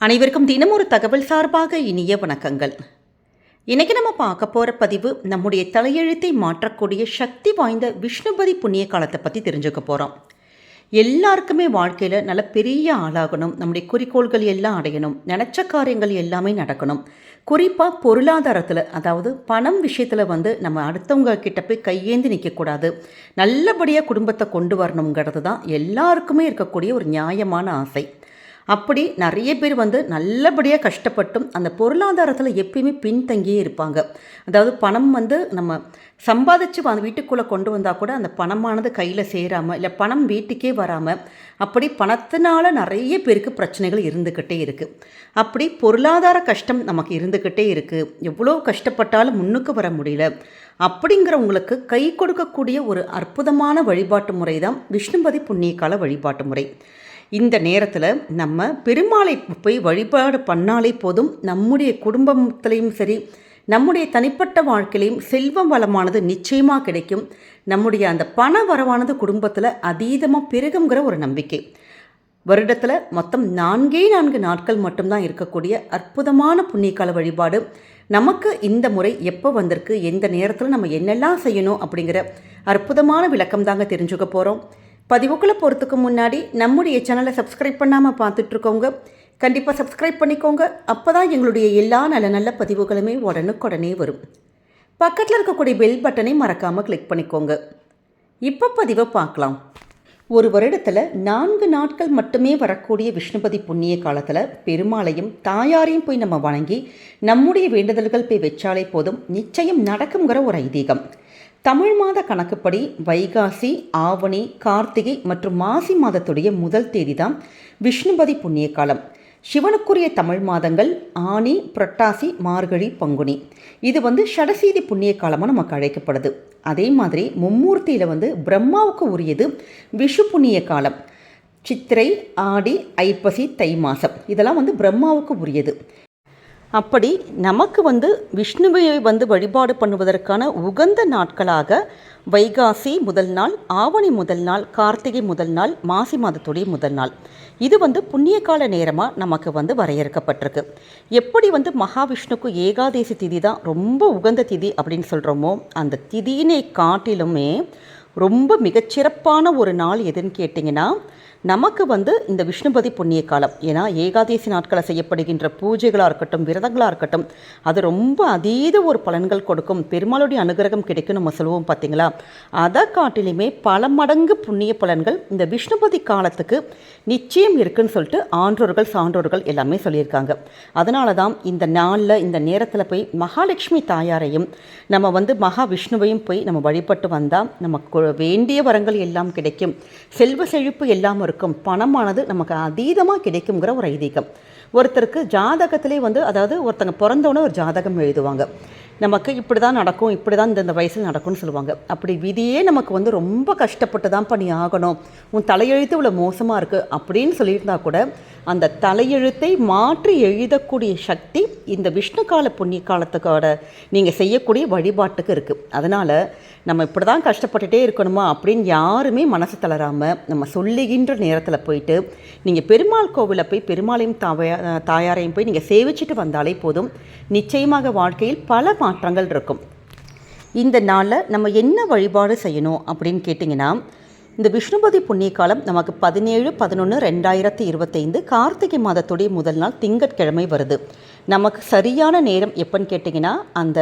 அனைவருக்கும் தினம் ஒரு தகவல் சார்பாக இனிய வணக்கங்கள். இன்னைக்கு நம்ம பார்க்க போகிற பதிவு நம்முடைய தலையெழுத்தை மாற்றக்கூடிய சக்தி வாய்ந்த விஷ்ணுபதி புண்ணிய காலத்தை பற்றி தெரிஞ்சுக்க போகிறோம் எல்லாருக்குமே வாழ்க்கையில் நல்ல பெரிய ஆளாகணும். நம்முடைய குறிக்கோள்கள் எல்லாம் அடையணும். நினச்ச காரியங்கள் எல்லாமே நடக்கணும். குறிப்பாக பொருளாதாரத்தில் அதாவது பணம் விஷயத்தில் வந்து நம்ம அடுத்தவங்க கிட்ட போய் கையேந்தி நிற்கக்கூடாது நல்லபடியாக குடும்பத்தை கொண்டு வரணுங்கிறது தான் எல்லாருக்குமே இருக்கக்கூடிய ஒரு நியாயமான ஆசை. அப்படி நிறைய பேர் வந்து நல்லபடியாக கஷ்டப்பட்டும் அந்த பொருளாதாரத்தில் எப்பயுமே பின்தங்கியே இருப்பாங்க. அதாவது பணம் வந்து நம்ம சம்பாதிச்சு அந்த வீட்டுக்குள்ளே கொண்டு வந்தால் கூட அந்த பணமானது கையில் சேராமல் இல்லை பணம் வீட்டுக்கே வராமல் அப்படி பணத்தினால நிறைய பேருக்கு பிரச்சனைகள் இருந்துக்கிட்டே இருக்குது அப்படி பொருளாதார கஷ்டம் நமக்கு இருந்துக்கிட்டே இருக்குது எவ்வளோ கஷ்டப்பட்டாலும் முன்னுக்கு வர முடியல. அப்படிங்கிறவங்களுக்கு கை கொடுக்கக்கூடிய ஒரு அற்புதமான வழிபாட்டு முறை தான் விஷ்ணுபதி புண்ணியகால வழிபாட்டு முறை. இந்த நேரத்தில் நம்ம பெருமாளை போய் வழிபாடு பண்ணாலே போதும். நம்முடைய குடும்பத்திலையும் சரி நம்முடைய தனிப்பட்ட வாழ்க்கையிலையும் செல்வம் வளமானது நிச்சயமாக கிடைக்கும். நம்முடைய அந்த பண வரவானது குடும்பத்தில் அதீதமாக பெருகுங்கிற ஒரு நம்பிக்கை. வருடத்தில் மொத்தம் நான்கே நான்கு நாட்கள் மட்டும்தான் இருக்கக்கூடிய அற்புதமான புண்ணியகால வழிபாடு. நமக்கு இந்த முறை எப்போ வந்திருக்கு எந்த நேரத்தில் நம்ம என்னெல்லாம் செய்யணும் அப்படிங்கிற அற்புதமான விளக்கம் தாங்க தெரிஞ்சுக்க போகிறோம் பதிவுக்குள்ளே போகிறதுக்கு முன்னாடி நம்முடைய சேனலை சப்ஸ்கிரைப் பண்ணாமல் பார்த்துட்ருக்கோங்க. கண்டிப்பாக சப்ஸ்கிரைப் பண்ணிக்கோங்க. அப்போ தான் எங்களுடைய எல்லா நல்ல நல்ல பதிவுகளுமே உடனுக்குடனே வரும். பக்கத்தில் இருக்கக்கூடிய பெல் பட்டனை மறக்காமல் கிளிக் பண்ணிக்கோங்க. இப்போ பதிவை பார்க்கலாம். ஒரு வருடத்தில் நான்கு நாட்கள் மட்டுமே வரக்கூடிய விஷ்ணுபதி புண்ணிய காலத்தில் பெருமாளையும் தாயாரையும் போய் நம்ம வணங்கி நம்முடைய வேண்டுதல்கள் போய் வச்சாலே போதும். நிச்சயம் நடக்குங்கிற ஒரு ஐதீகம். தமிழ் மாத கணக்குப்படி வைகாசி ஆவணி கார்த்திகை மற்றும் மாசி மாதத்துடைய முதல் தேதி தான் விஷ்ணுபதி புண்ணிய காலம் சிவனுக்குரிய தமிழ் மாதங்கள் ஆனி புரட்டாசி மார்கழி பங்குனி. இது வந்து ஷடசீதி புண்ணிய காலமாக நமக்கு அழைக்கப்படுது. அதே மாதிரி மும்மூர்த்தியில் வந்து பிரம்மாவுக்கு உரியது விஷு புண்ணிய காலம் சித்திரை ஆடி ஐப்பசி தை மாதம் இதெல்லாம் வந்து பிரம்மாவுக்கு உரியது. அப்படி நமக்கு வந்து விஷ்ணுவை வந்து வழிபாடு பண்ணுவதற்கான உகந்த நாட்களாக வைகாசி முதல் நாள் ஆவணி முதல் நாள் கார்த்திகை முதல் நாள் மாசி மாதத்துடைய முதல் நாள். இது வந்து புண்ணிய கால நேரமாக நமக்கு வந்து வரையறுக்கப்பட்டிருக்கு. எப்படி வந்து மகாவிஷ்ணுக்கு ஏகாதேசி திதி தான் ரொம்ப உகந்த திதி அப்படின்னு சொல்கிறோமோ அந்த திதியினை காட்டிலுமே ரொம்ப மிகச்சிறப்பான ஒரு நாள் எதுன்னு கேட்டிங்கன்னா நமக்கு வந்து இந்த விஷ்ணுபதி புண்ணிய காலம். ஏன்னா ஏகாதேசி நாட்களை செய்யப்படுகின்ற பூஜைகளாக இருக்கட்டும் விரதங்களாக இருக்கட்டும் அது ரொம்ப அதீத ஒரு பலன்கள் கொடுக்கும். பெருமாளுடைய அனுகிரகம் கிடைக்கும் நம்ம சொல்லுவோம் பார்த்தீங்களா? அதை காட்டிலுமே பல மடங்கு புண்ணிய பலன்கள் இந்த விஷ்ணுபதி காலத்துக்கு நிச்சயம் இருக்குன்னு சொல்லிட்டு ஆன்றோர்கள் சான்றோர்கள் எல்லாமே சொல்லியிருக்காங்க. அதனால தான் இந்த நாளில் இந்த நேரத்தில் போய் மகாலட்சுமி தாயாரையும் நம்ம வந்து மகா விஷ்ணுவையும் போய் நம்ம வழிபட்டு வந்தால் நமக்கு வேண்டிய வரங்கள் எல்லாம் கிடைக்கும். செல்வ செழிப்பு எல்லாம் இருக்கும். பணமானது நமக்கு அதீதமாக கிடைக்குங்கிற ஒரு ஐதீகம். ஒருத்தருக்கு ஜாதகத்திலே வந்து அதாவது ஒருத்தங்க பிறந்தோன்னே ஒரு ஜாதகம் எழுதுவாங்க. நமக்கு இப்படி தான் நடக்கும் இப்படி தான் இந்த வயசில் நடக்கும்னு சொல்லுவாங்க. அப்படி விதியே நமக்கு வந்து ரொம்ப கஷ்டப்பட்டு தான் பண்ணி ஆகணும். உன் தலையெழுத்து இவ்வளோ மோசமாக இருக்குது அப்படின்னு சொல்லியிருந்தா கூட அந்த தலையெழுத்தை மாற்றி எழுதக்கூடிய சக்தி இந்த விஷ்ணு கால புண்ணிய காலத்துக்கோட நீங்கள் செய்யக்கூடிய வழிபாட்டுக்கு இருக்குது அதனால் நம்ம இப்படி தான் கஷ்டப்பட்டுட்டே இருக்கணுமா அப்படின்னு யாருமே மனசு தளராமல் நம்ம சொல்லுகின்ற நேரத்தில் போயிட்டு நீங்கள் பெருமாள் கோவிலில் போய் பெருமாளையும் தாவையா தாயாரையும் போய் நீங்கள் சேவிச்சிட்டு வந்தாலே போதும். நிச்சயமாக வாழ்க்கையில் பல மாற்றங்கள் இருக்கும். இந்த நாளில் நம்ம என்ன வழிபாடு செய்யணும் அப்படின்னு கேட்டிங்கன்னா இந்த விஷ்ணுபதி புண்ணிய காலம் நமக்கு பதினேழு பதினொன்று ரெண்டாயிரத்தி இருபத்தைந்து கார்த்திகை மாதத்துடைய முதல் நாள் திங்கட்கிழமை வருது. நமக்கு சரியான நேரம் எப்போன்னு கேட்டிங்கன்னா அந்த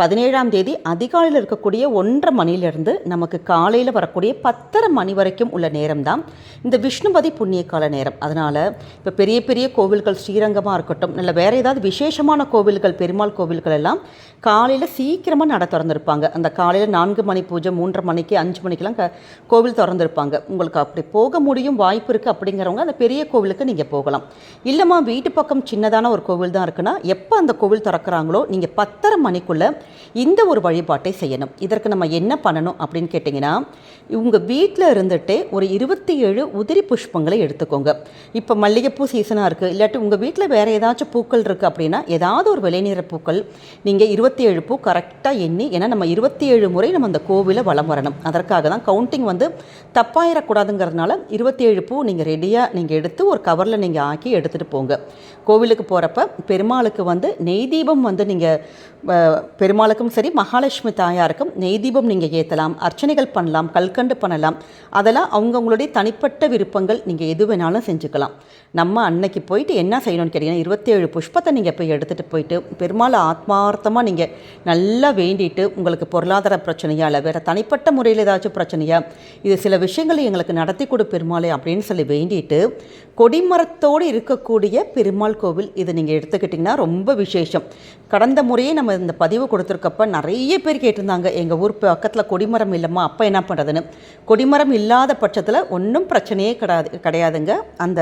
பதினேழாம் தேதி அதிகாலையில் இருக்கக்கூடிய ஒன்றரை மணிலேருந்து நமக்கு காலையில் வரக்கூடிய பத்தரை மணி வரைக்கும் உள்ள நேரம் தான் இந்த விஷ்ணுபதி புண்ணிய கால நேரம். அதனால் இப்போ பெரிய பெரிய கோவில்கள் ஸ்ரீரங்கமாக இருக்கட்டும் இல்லை வேறு ஏதாவது விசேஷமான கோவில்கள் பெருமாள் கோவில்கள் எல்லாம் காலையில் சீக்கிரமாக நட திறந்துருப்பாங்க. அந்த காலையில் நான்கு மணி பூஜை மூன்றரை மணிக்கு அஞ்சு மணிக்கெலாம் க கோவில் திறந்துருப்பாங்க. உங்களுக்கு அப்படி போக முடியும் வாய்ப்பு இருக்குது அப்படிங்கிறவங்க அந்த பெரிய கோவிலுக்கு நீங்கள் போகலாம். இல்லைம்மா வீட்டு பக்கம் சின்னதான ஒரு கோவில் தான் இருக்குன்னா எப்போ அந்த கோவில் திறக்கிறாங்களோ நீங்கள் பத்தரை மணிக்குள்ளே இந்த ஒரு வழிபாட்டை செய்யணும். இதற்கு நம்ம என்ன பண்ணணும் அப்படின்னு கேட்டிங்கன்னா உங்கள் வீட்டில் இருந்துகிட்டே ஒரு இருபத்தி ஏழு உதிரி புஷ்பங்களை எடுத்துக்கோங்க. இப்போ மல்லிகைப்பூ சீசனாக இருக்குது இல்லாட்டி உங்கள் வீட்டில் வேறு ஏதாச்சும் பூக்கள் இருக்குது அப்படின்னா ஏதாவது ஒரு விளைநிற பூக்கள் நீங்கள் இருபத்தி ஏழு பூ கரெக்டாக எண்ணி ஏன்னா நம்ம இருபத்தி ஏழு முறை நம்ம அந்த கோவிலை வலம் வரணும். அதற்காக தான் கவுண்டிங் வந்து தப்பாயிடக்கூடாதுங்கிறதுனால இருபத்தி ஏழு பூ நீங்கள் ரெடியாக நீங்கள் எடுத்து ஒரு கவரில் நீங்கள் ஆக்கி எடுத்துகிட்டு போங்க. கோவிலுக்கு போகிறப்ப பெருமாளுக்கு வந்து நெய் தீபம் வந்து நீங்கள் பெருமாள் பெருமாளுக்கும் சரி மகாலட்சுமி தாயாருக்கும் நெய் தீபம் நீங்கள் ஏற்றலாம் அர்ச்சனைகள் பண்ணலாம் கல்கண்டு பண்ணலாம். அதெல்லாம் அவங்கவுங்களுடைய தனிப்பட்ட விருப்பங்கள். நீங்கள் எது வேணாலும் செஞ்சுக்கலாம். நம்ம அன்னைக்கு போயிட்டு என்ன செய்யணும்னு கேட்டிங்கன்னா இருபத்தேழு புஷ்பத்தை நீங்கள் போய் எடுத்துகிட்டு போயிட்டு பெருமாளை ஆத்மார்த்தமாக நீங்கள் நல்லா வேண்டிட்டு உங்களுக்கு பொருளாதார பிரச்சனையா இல்லை வேறு தனிப்பட்ட முறையில் ஏதாச்சும் பிரச்சனையா இது சில விஷயங்களை எங்களுக்கு நடத்தி கொடு பெருமாளை அப்படின்னு சொல்லி வேண்டிட்டு கொடிமரத்தோடு இருக்கக்கூடிய பெருமாள் கோவில் இதை நீங்கள் எடுத்துக்கிட்டிங்கன்னா ரொம்ப விசேஷம். கடந்த முறையே நம்ம இந்த பதிவு கொடுத்து கொடுத்துருக்கப்ப நிறைய பேர் கேட்டிருந்தாங்க எங்கள் ஊர் பக்கத்தில் கொடிமரம் இல்லைம்மா அப்போ என்ன பண்ணுறதுன்னு கொடிமரம் இல்லாத பட்சத்தில் ஒன்றும் பிரச்சனையே கிடையாது கிடையாதுங்க. அந்த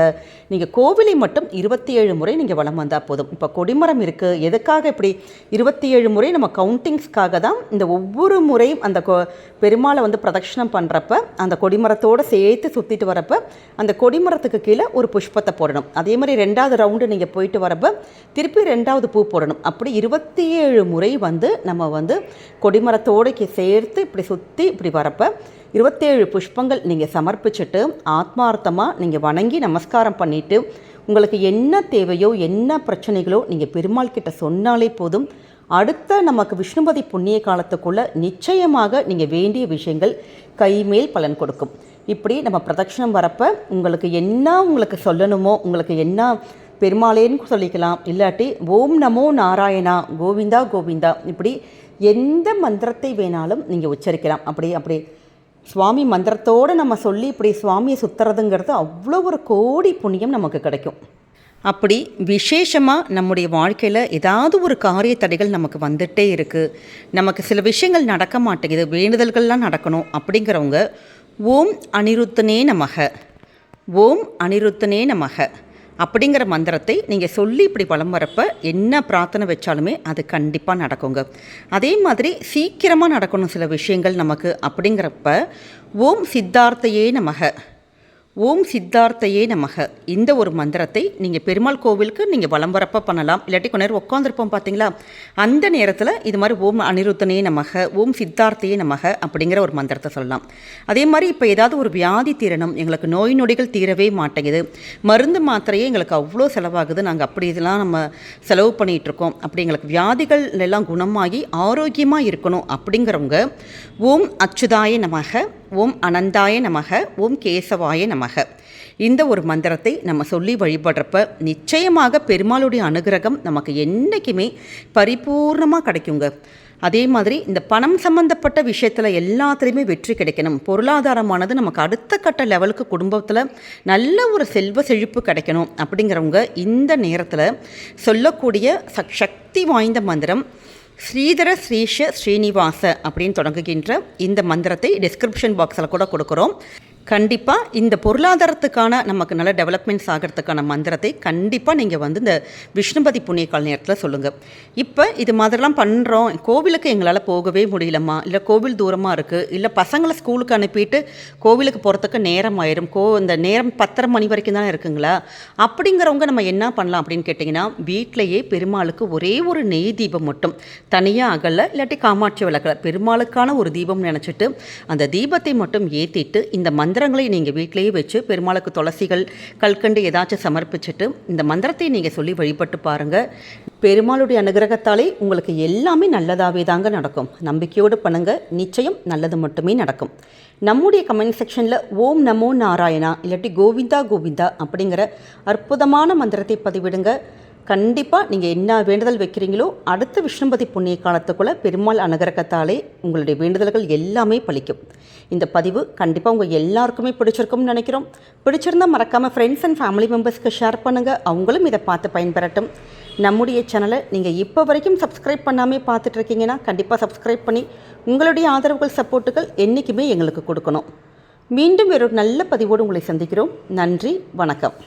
நீங்கள் கோவிலை மட்டும் இருபத்தி ஏழு முறை நீங்கள் வளம் வந்தால் போதும். இப்போ கொடிமரம் இருக்குது எதுக்காக இப்படி இருபத்தி ஏழு முறை நம்ம கவுண்டிங்ஸ்க்காக தான் இந்த ஒவ்வொரு முறையும் அந்த கொ பெருமாளை வந்து பிரதட்சணம் பண்ணுறப்ப அந்த கொடிமரத்தோடு சேர்த்து சுற்றிட்டு வரப்ப அந்த கொடிமரத்துக்கு கீழே ஒரு புஷ்பத்தை போடணும். அதே மாதிரி ரெண்டாவது ரவுண்டு நீங்கள் போயிட்டு வரப்போ திருப்பி ரெண்டாவது பூ போடணும். அப்படி இருபத்தி ஏழு முறை வந்து நம்ம வந்து கொடிமரத்தோடு சேர்த்து இப்படி சுற்றி இப்படி வரப்ப இருபத்தேழு புஷ்பங்கள் நீங்கள் சமர்ப்பிச்சுட்டு ஆத்மார்த்தமாக நீங்கள் வணங்கி நமஸ்காரம் பண்ணிவிட்டு உங்களுக்கு என்ன தேவையோ என்ன பிரச்சனைகளோ நீங்கள் பெருமாள் கிட்ட சொன்னாலே போதும். அடுத்த நமக்கு விஷ்ணுபதி புண்ணிய காலத்துக்குள்ளே நிச்சயமாக நீங்கள் வேண்டிய விஷயங்கள் கைமேல் பலன் கொடுக்கும். இப்படி நம்ம பிரதட்சணம் வரப்போ உங்களுக்கு என்ன உங்களுக்கு சொல்லணுமோ உங்களுக்கு என்ன பெருமாளேன்னு சொல்லிக்கலாம். இல்லாட்டி ஓம் நமோ நாராயணா கோவிந்தா கோவிந்தா. இப்படி எந்த மந்திரத்தை வேணாலும் நீங்கள் உச்சரிக்கலாம். அப்படி அப்படி சுவாமி மந்திரத்தோடு நம்ம சொல்லி இப்படி சுவாமியை சுற்றுறதுங்கிறது அவ்வளோ ஒரு கோடி புண்ணியம் நமக்கு கிடைக்கும். அப்படி விசேஷமாக நம்முடைய வாழ்க்கையில் ஏதாவது ஒரு காரிய தடைகள் நமக்கு வந்துகிட்டே இருக்குது நமக்கு சில விஷயங்கள் நடக்க மாட்டேங்குது வேண்டுதல்கள்லாம் நடக்கணும் அப்படிங்கிறவங்க ஓம் அனிருத்தனே நமக. ஓம் அனிருத்தனே நமக. அப்படிங்கிற மந்திரத்தை நீங்கள் சொல்லி இப்படி வளம் வரப்போ என்ன பிரார்த்தனை வச்சாலுமே அது கண்டிப்பாக நடக்குங்க. அதே மாதிரி சீக்கிரமாக நடக்கணும் சில விஷயங்கள் நமக்கு அப்படிங்கிறப்ப ஓம் சித்தார்த்தையே நமக. ஓம் சித்தார்த்தையே நமக. இந்த ஒரு மந்திரத்தை நீங்கள் பெருமாள் கோவிலுக்கு நீங்கள் வலம் வரப்போ பண்ணலாம். இல்லாட்டி கொஞ்ச நேரம் உட்காந்துருப்போம் பார்த்தீங்களா அந்த நேரத்தில் இது மாதிரி ஓம் அனிருத்தனே நமக ஓம் சித்தார்த்தையே நமக அப்படிங்கிற ஒரு மந்திரத்தை சொல்லலாம். அதே மாதிரி இப்போ ஏதாவது ஒரு வியாதி தீரணும் எங்களுக்கு நோய் நொடிகள் தீரவே மாட்டேங்குது. மருந்து மாத்திரையே எங்களுக்கு அவ்வளோ செலவாகுது. நாங்கள் அப்படி இதெல்லாம் நம்ம செலவு பண்ணிகிட்ருக்கோம் அப்படி எங்களுக்கு வியாதிகள் எல்லாம் குணமாகி ஆரோக்கியமாக இருக்கணும் அப்படிங்கிறவங்க ஓம் அச்சுதாய நமக ஓம் அனந்தாய நமக ஓம் கேசவாய நமக. இந்த ஒரு மந்திரத்தை நம்ம சொல்லி வழிபடுறப்ப நிச்சயமாக பெருமாளுடைய அனுகிரகம் நமக்கு என்றைக்குமே பரிபூர்ணமாக கிடைக்குங்க. அதே மாதிரி இந்த பணம் சம்மந்தப்பட்ட விஷயத்தில் எல்லாத்துலேயுமே வெற்றி கிடைக்கணும். பொருளாதாரமானது நமக்கு அடுத்த கட்ட லெவலுக்கு குடும்பத்தில் நல்ல ஒரு செல்வ செழிப்பு கிடைக்கணும் அப்படிங்கிறவங்க இந்த நேரத்தில் சொல்லக்கூடிய சக்தி வாய்ந்த மந்திரம் ஸ்ரீதர ஸ்ரீஷ ஸ்ரீனிவாச அப்படின்னு தொடங்குகின்ற இந்த மந்திரத்தை டிஸ்கிரிப்ஷன் பாக்ஸில் கூட கொடுக்குறோம். கண்டிப்பாக இந்த பொருளாதாரத்துக்கான நமக்கு நல்ல டெவலப்மெண்ட்ஸ் ஆகிறதுக்கான மந்திரத்தை கண்டிப்பாக நீங்கள் வந்து இந்த விஷ்ணுபதி புண்ணிய கால நேரத்தில் சொல்லுங்கள் இப்போ இது மாதிரிலாம் பண்ணுறோம் கோவிலுக்கு எங்களால் போகவே முடியலம்மா. இல்லை கோவில் தூரமாக இருக்குது இல்லை பசங்களை ஸ்கூலுக்கு அனுப்பிட்டு கோவிலுக்கு போகிறதுக்கு நேரம் ஆயிரும் கோ இந்த நேரம் பத்தரை மணி வரைக்கும் தானே இருக்குங்களா? அப்படிங்கிறவங்க நம்ம என்ன பண்ணலாம் அப்படின்னு கேட்டிங்கன்னா வீட்டிலையே பெருமாளுக்கு ஒரே ஒரு நெய் தீபம் மட்டும் தனியாக அகல இல்லாட்டி காமாட்சி விளக்கல பெருமாளுக்கான ஒரு தீபம் நினச்சிட்டு அந்த தீபத்தை மட்டும் ஏற்றிட்டு இந்த மந்திர மந்திரங்களை நீங்கள் வீட்டிலேயே வச்சு பெருமாளுக்கு துளசிகள் கல்கண்டு ஏதாச்சும் சமர்ப்பிச்சுட்டு இந்த மந்திரத்தை நீங்கள் சொல்லி வழிபட்டு பாருங்கள் பெருமாளுடைய அனுகிரகத்தாலே உங்களுக்கு எல்லாமே நல்லதாகவே தாங்க நடக்கும். நம்பிக்கையோடு பண்ணுங்கள் நிச்சயம் நல்லது மட்டுமே நடக்கும். நம்முடைய கமெண்ட் செக்ஷனில் ஓம் நமோ நாராயணா இல்லாட்டி கோவிந்தா கோவிந்தா அப்படிங்கிற அற்புதமான மந்திரத்தை பதிவிடுங்க. கண்டிப்பாக நீங்கள் என்ன வேண்டுதல் வைக்கிறீங்களோ அடுத்த விஷ்ணுபதி புண்ணிய காலத்துக்குள்ளே பெருமாள் அனுகிரகத்தாலே உங்களுடைய வேண்டுதல்கள் எல்லாமே பழிக்கும் இந்த பதிவு கண்டிப்பாக உங்கள் எல்லாருக்குமே பிடிச்சிருக்கும்னு நினைக்கிறோம். பிடிச்சிருந்தால் மறக்காமல் ஃப்ரெண்ட்ஸ் அண்ட் ஃபேமிலி மெம்பர்ஸ்க்கு ஷேர் பண்ணுங்கள் அவங்களும் இதை பார்த்து பயன்பெறட்டும். நம்முடைய சேனலை நீங்கள் இப்போ வரைக்கும் சப்ஸ்கிரைப் பண்ணாமல் பார்த்துட்ருக்கீங்கன்னா கண்டிப்பாக சப்ஸ்கிரைப் பண்ணி உங்களுடைய ஆதரவுகள் சப்போர்ட்டுகள் என்றைக்குமே எங்களுக்கு கொடுக்கணும். மீண்டும் வேறொரு நல்ல பதிவோடு உங்களை சந்திக்கிறோம். நன்றி வணக்கம்.